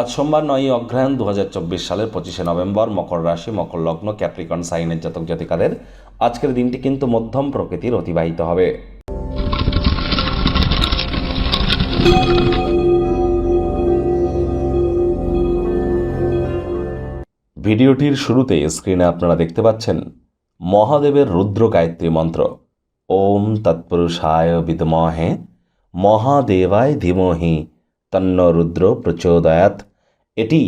আজ সোমবার নয়ই অগ্রহায়ণ দু হাজার চব্বিশ সালের পঁচিশে নভেম্বর মকর রাশি, মকর লগ্ন, ক্যাপ্রিকন, সাইনের জাতক জাতিকাদের। আজকের দিনটি কিন্তু মধ্যম প্রকৃতির অতিবাহিত হবে। ভিডিওটির শুরুতে স্ক্রিনে আপনারা দেখতে পাচ্ছেন মহাদেবের রুদ্র গায়ত্রী মন্ত্র। ওম তৎপুরুষায় বিদমহে, মহাদেবায় ধীমহি, তন্ন রুদ্র প্রচোদয়াত এটি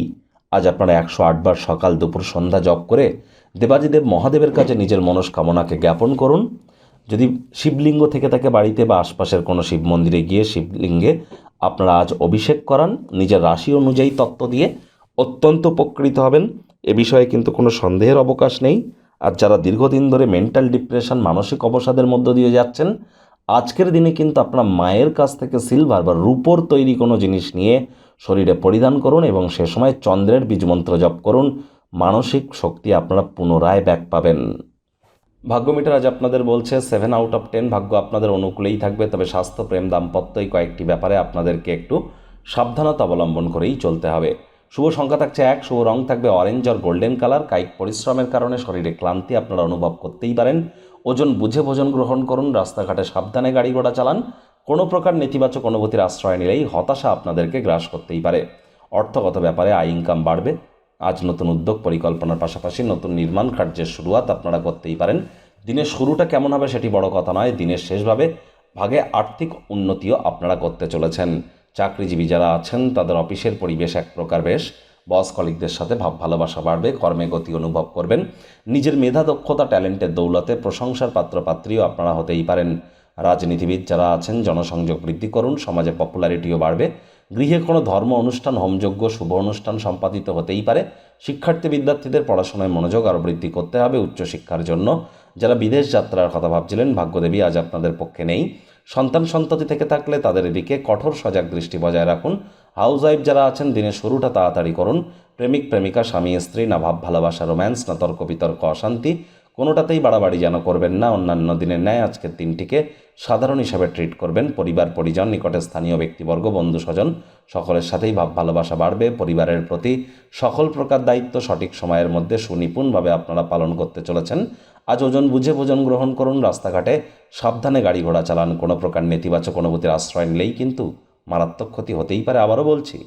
আজ আপনারা একশো আটবার সকাল দুপুর সন্ধ্যা জপ করে দেবাজিদেব মহাদেবের কাছে নিজের মনস্কামনাকে জ্ঞাপন করুন। যদি শিবলিঙ্গ থেকে থাকে বাড়িতে বা আশপাশের কোনো শিব মন্দিরে গিয়ে শিবলিঙ্গে আপনারা আজ অভিষেক করান, নিজের রাশি অনুযায়ী তত্ত্ব দিয়ে অত্যন্ত উপকৃত হবেন। এ বিষয়ে কিন্তু কোনো সন্দেহের অবকাশ নেই। আর যারা দীর্ঘদিন ধরে মেন্টাল ডিপ্রেশন মানসিক অবসাদের মধ্য দিয়ে যাচ্ছেন, আজকের দিনে কিন্তু আপনার মায়ের কাছ থেকে সিলভার বা রূপোর তৈরি কোনো জিনিস নিয়ে শরীরে পরিধান করুন এবং সে সময় চন্দ্রের বীজমন্ত্র জপ করুন। মানসিক শক্তি আপনারা পুনরায় ব্যাক পাবেন। ভাগ্যমিটার আজ আপনাদের বলছে সেভেন আউট অফ টেন ভাগ্য আপনাদের অনুকূলেই থাকবে, তবে স্বাস্থ্য, প্রেম, দাম্পত্য এই কয়েকটি ব্যাপারে আপনাদেরকে একটু সাবধানতা অবলম্বন করেই চলতে হবে। শুভ সংখ্যা থাকছে এক, শুভ রং থাকবে অরেঞ্জ আর গোল্ডেন কালার কায়িক পরিশ্রমের কারণে শরীরে ক্লান্তি আপনারা অনুভব করতেই পারেন। ওজন বুঝে ভোজন গ্রহণ করুন, রাস্তাঘাটে সাবধানে গাড়ি ঘোড়া চালান কোনো প্রকার নেতিবাচক অনুভূতির আশ্রয় নিলেই হতাশা আপনাদেরকে গ্রাস করতেই পারে। অর্থগত ব্যাপারে আয় ইনকাম বাড়বে। আজ নতুন উদ্যোগ পরিকল্পনার পাশাপাশি নতুন নির্মাণ কার্যের শুরুয়াত আপনারা করতেই পারেন। দিনের শুরুটা কেমন হবে সেটি বড় কথা নয়, দিনের শেষভাবে ভাগে আর্থিক উন্নতিও আপনারা করতে চলেছেন। চাকরিজীবী যারা আছেন, তাদের অফিসের পরিবেশ এক প্রকার বেশ। বস কলিকদের সাথে ভাব ভালোবাসা বাড়বে, কর্মে গতি অনুভব করবেন। নিজের মেধা, দক্ষতা, ট্যালেন্টের দৌলতে প্রশংসার পাত্রপাত্রীও আপনারা হতেই পারেন। রাজনীতিবিদ যারা আছেন, জনসংযোগ বৃদ্ধি করুন, সমাজে পপুলারিটিও বাড়বে। গৃহে কোনো ধর্ম অনুষ্ঠান, হোমযজ্ঞ, শুভ অনুষ্ঠান সম্পাদিত হতেই পারে। শিক্ষার্থী বিদ্যার্থীদের পড়াশোনায় মনোযোগ আরও বৃদ্ধি করতে হবে উচ্চশিক্ষার জন্য। যারা বিদেশ যাত্রার কথা ভাবছিলেন, ভাগ্যদেবী আজ আপনাদের পক্ষে নেই। সন্তান সন্ততি থেকে থাকলে তাদের দিকে কঠোর সজাগ দৃষ্টি বজায় রাখুন। হাউস ওয়াইফ যারা আছেন, দিনের শুরুটা তাড়াতাড়ি করুন। প্রেমিক, প্রেমিকা, স্বামী, স্ত্রী, না ভাব, ভালোবাসা রোম্যান্স না তর্ক বিতর্ক অশান্তি। কোনোটাতেই বাড়াবাড়ি যেন করবেন না। অন্যান্য দিনের ন্যায় আজকের দিনটিকে সাধারণ হিসাবে ট্রিট করবেন। পরিবার, পরিজন, নিকটে স্থানীয় ব্যক্তিবর্গ, বন্ধু, স্বজন, সকলের সাথেই ভাব, ভালোবাসা বাড়বে। পরিবারের প্রতি সকল প্রকার দায়িত্ব সঠিক সময়ের মধ্যে সুনিপুণভাবে আপনারা পালন করতে চলেছেন। আজ ওজন বুঝে ভোজন গ্রহণ করুন। রাস্তাঘাটে সাবধানে গাড়ি ঘোড়া চালান। কোনো প্রকার নেতিবাচক অনুভূতির আশ্রয় নিলেই কিন্তু মারাত্মক ক্ষতি হতেই পারে। আবারও বলছি